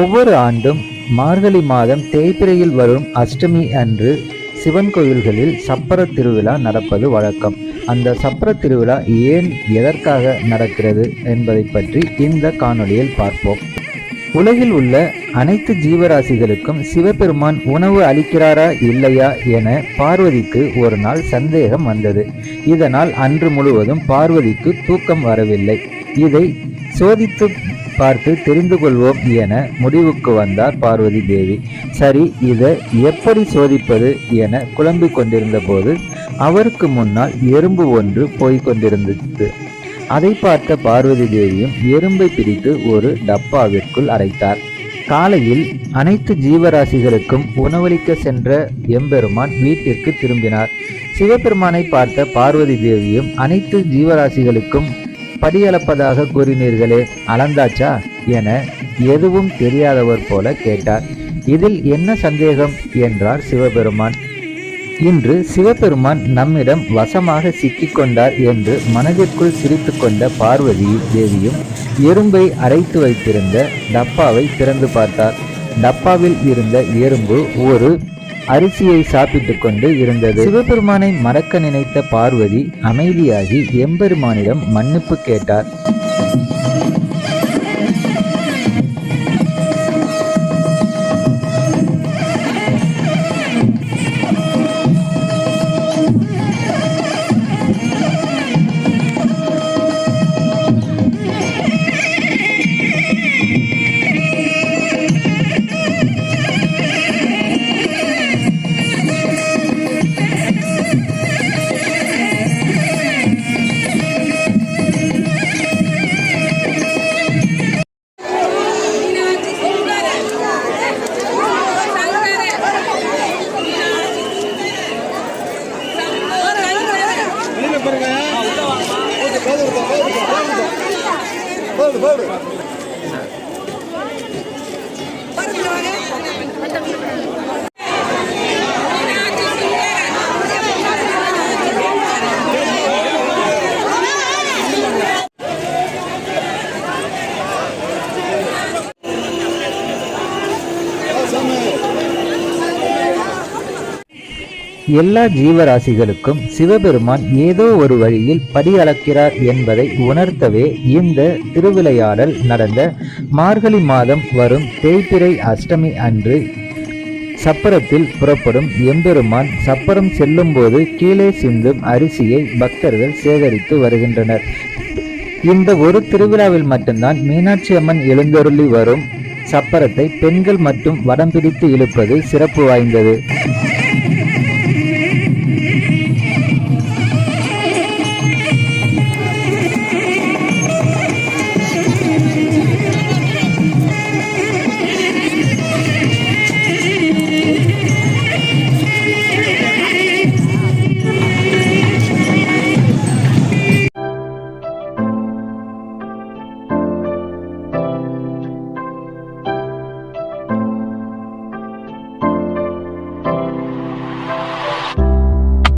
ஒவ்வொரு ஆண்டும் மார்கழி மாதம் தேய்பிரையில் வரும் அஷ்டமி அன்று சிவன் கோயில்களில் சப்பர திருவிழா நடப்பது வழக்கம். அந்த சப்பர திருவிழா ஏன் எதற்காக நடக்கிறது என்பதை பற்றி இந்த காணொளியில் பார்ப்போம். உலகில் உள்ள அனைத்து ஜீவராசிகளுக்கும் சிவபெருமான் உணவு அளிக்கிறாரா இல்லையா என பார்வதிக்கு ஒரு நாள் சந்தேகம் வந்தது. இதனால் அன்று முழுவதும் பார்வதிக்கு தூக்கம் வரவில்லை. இதை சோதித்து பார்த்து தெரிந்து கொள்வோம் என முடிவுக்கு வந்தார் பார்வதி தேவி. சரி இதை எப்படி சோதிப்பது என குழம்பிக் கொண்டிருந்த போது அவருக்கு முன்னால் எறும்பு ஒன்று போய்க் கொண்டிருந்தது. அதை பார்த்த பார்வதி தேவியும் எறும்பை பிடித்து ஒரு டப்பாவிற்குள் அரைத்தார். காலையில் அனைத்து ஜீவராசிகளுக்கும் உணவளிக்க சென்ற எம்பெருமான் வீட்டிற்கு திரும்பினார். சிவபெருமானை பார்த்த பார்வதி தேவியும் அனைத்து ஜீவராசிகளுக்கும் படியளப்பதாக கூறினீர்களே அளந்தாச்சா என எதுவும் தெரியாதவர் போல கேட்டார். இதில் என்ன சந்தேகம்? என்றார் சிவபெருமான். இன்று சிவபெருமான் நம்மிடம் வசமாக சிக்கிக்கொண்டார் என்று மனதிற்குள் சிரித்து கொண்ட பார்வதியும் தேவியும் எறும்பை அரைத்து வைத்திருந்த டப்பாவை திறந்து பார்த்தார். டப்பாவில் இருந்த எறும்பு ஒரு அரிசியை சாப்பிட்டு கொண்டு இருந்தது. சிவபெருமானை மறக்க நினைத்த பார்வதி அமைதியாகி எம்பெருமானிடம் மன்னிப்பு கேட்டார். போடு போடு எல்லா ஜீவராசிகளுக்கும் சிவபெருமான் ஏதோ ஒரு வழியில் படி அளக்கிறார் என்பதை உணர்த்தவே இந்த திருவிளையாடல் நடந்த மார்கழி மாதம் வரும் தேய்பிரை அஷ்டமி அன்று சப்பரத்தில் புறப்படும் எம்பெருமான் சப்பரம் செல்லும்போது கீழே சிந்தும் அரிசியை பக்தர்கள் சேகரித்து வருகின்றனர். இந்த ஒரு திருவிழாவில் மட்டும்தான் மீனாட்சி அம்மன் எழுந்தருளி வரும் சப்பரத்தை பெண்கள் மட்டும் வடம் பிடித்து இழுப்பது சிறப்பு வாய்ந்தது.